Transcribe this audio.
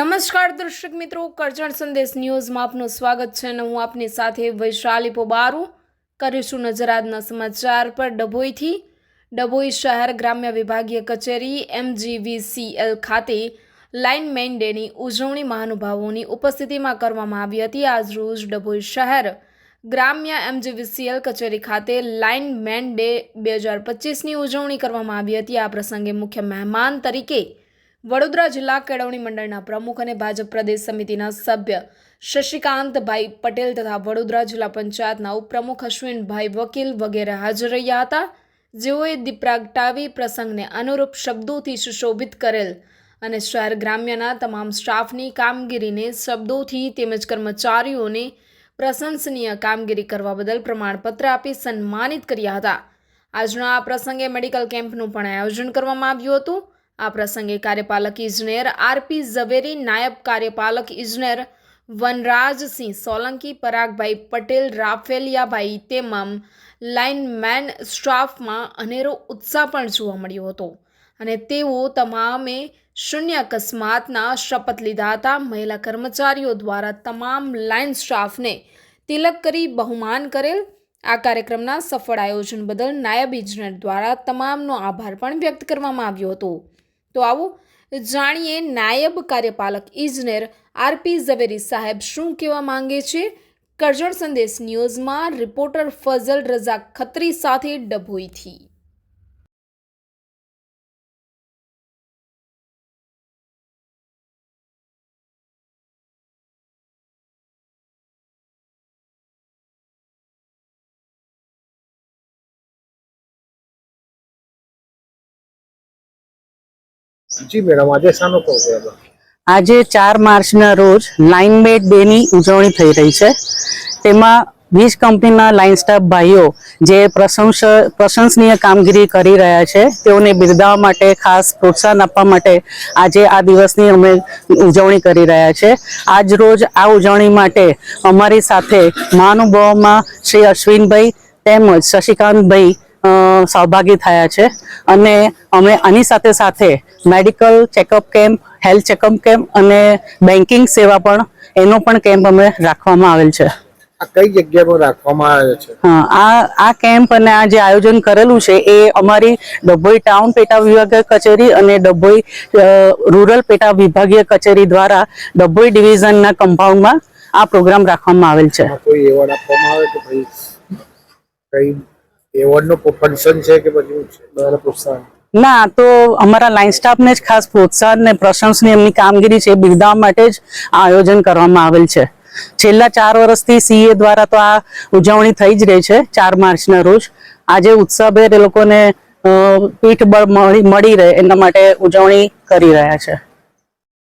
નમસ્કાર દર્શક મિત્રો, કરજણ સંદેશ ન્યૂઝમાં આપનું સ્વાગત છે અને હું આપની સાથે વૈશાલી પોબારુ કરીશું નજર આજના સમાચાર પર ડભોઈથી. ડભોઈ શહેર ગ્રામ્ય વિભાગીય કચેરી એમજીવીસીએલ ખાતે લાઇનમેન ડેની ઉજવણી મહાનુભાવોની ઉપસ્થિતિમાં કરવામાં આવી હતી. આજરોજ ડભોઈ શહેર ગ્રામ્ય એમજીવીસીએલ કચેરી ખાતે લાઇનમેન ડે બે હજાર પચીસની ઉજવણી કરવામાં આવી હતી. આ પ્રસંગે મુખ્ય મહેમાન તરીકે વડોદરા જિલ્લા કેળવણી મંડળના પ્રમુખ અને ભાજપ પ્રદેશ સમિતિના સભ્ય શશિકાંતભાઈ પટેલ તથા વડોદરા જિલ્લા પંચાયતના ઉપપ્રમુખ અશ્વિનભાઈ વકીલ વગેરે હાજર રહ્યા હતા. જેઓએ દીપ પ્રગટાવી પ્રસંગને અનુરૂપ શબ્દોથી સુશોભિત કરેલ અને શહેર ગ્રામ્યના તમામ સ્ટાફની કામગીરીને શબ્દોથી તેમજ કર્મચારીઓને પ્રશંસનીય કામગીરી કરવા બદલ પ્રમાણપત્ર આપી સન્માનિત કર્યા હતા. આજના આ પ્રસંગે મેડિકલ કેમ્પનું પણ આયોજન કરવામાં આવ્યું હતું. આ પ્રસંગે કાર્યપાલક ઇજનેર આરપી ઝવેરી, નાયબ કાર્યપાલક ઇજનેર વનરાજસિંહ સોલંકી, પરાગભાઈ પટેલ, રાફેલિયાભાઈ તેમમ લાઇનમેન સ્ટાફમાં અનેરો ઉત્સાહ પણ જોવા મળ્યો હતો. અને તેઓ તમામે શૂન્ય અકસ્માતના શપથ લીધા હતા. મહિલા કર્મચારીઓ દ્વારા તમામ લાઇન સ્ટાફને તિલક કરી બહુમાન કરેલ. આ કાર્યક્રમના સફળ આયોજન બદલ નાયબ ઇજનેર દ્વારા તમામનો આભાર પણ વ્યક્ત કરવામાં આવ્યો હતો. તો આવું જાણીએ નાયબ કાર્યપાલક ઇજનેર આરપી ઝવેરી સાહેબ શું કહેવા માંગે છે? કરજણ સંદેશ ન્યૂઝમાં રિપોર્ટર ફઝલ રઝા ખત્રી સાથે ડભોઈથી. જી મેડમ, આજે શાનો પ્રોગ્રામ આજે ચાર માર્ચના રોજ લાઇનમેટ ડેની ઉજવણી થઈ રહી છે. તેમાં વીજ કંપનીના લાઇન સ્ટાફ ભાઈઓ જે પ્રશંસ, પ્રશંસનીય કામગીરી કરી રહ્યા છે, તેઓને બિરદાવવા માટે ખાસ પ્રોત્સાહન આપવા માટે આજે આ દિવસની અમે ઉજવણી કરી રહ્યા છે. આજ રોજ આ ઉજવણી માટે અમારી સાથે મહાનુભાવોમાં શ્રી અશ્વિનભાઈ તેમજ શશિકાંતભાઈ સહભાગી થયા છે. અને અમે આની સાથે સાથે medical checkup camp health checkup camp અને બેન્કિંગ સેવા પણ એનો પણ કેમ્પ અમે રાખવામાં આવેલ છે. આ કઈ જગ્યામાં રાખવામાં આવે છે? હા, આ આ કેમ્પ અને આ જે આયોજન કરેલું છે એ અમારી ડભોઈ ટાઉન પેટા વિભાગીય કચેરી અને ડભોઈ રૂરલ પેટા વિભાગીય કચેરી દ્વારા ડભોઈ ડિવિઝનના કમ્પાઉન્ડમાં આ પ્રોગ્રામ રાખવામાં આવેલ છે. કોઈ એવોર્ડ આપવામાં આવે કે ભાઈ કઈ એવોર્ડ નો ફંક્શન છે કે પછી પ્રોત્સાહન. ના તો અમારા લાઇન સ્ટાફને જ ખાસ પ્રોત્સાહન ને પ્રશંસની એમની કામગીરી છે બિરદાવવા માટે જ આ આયોજન કરવામાં આવેલ છે. છેલ્લા ચાર વર્ષથી સીએ દ્વારા તો આ ઉજવણી થઈ જ રહી છે ચાર માર્ચના રોજ. આજે ઉત્સવભેર એ લોકોને પીઠબળ મળી રહે એના માટે ઉજવણી કરી રહ્યા છે.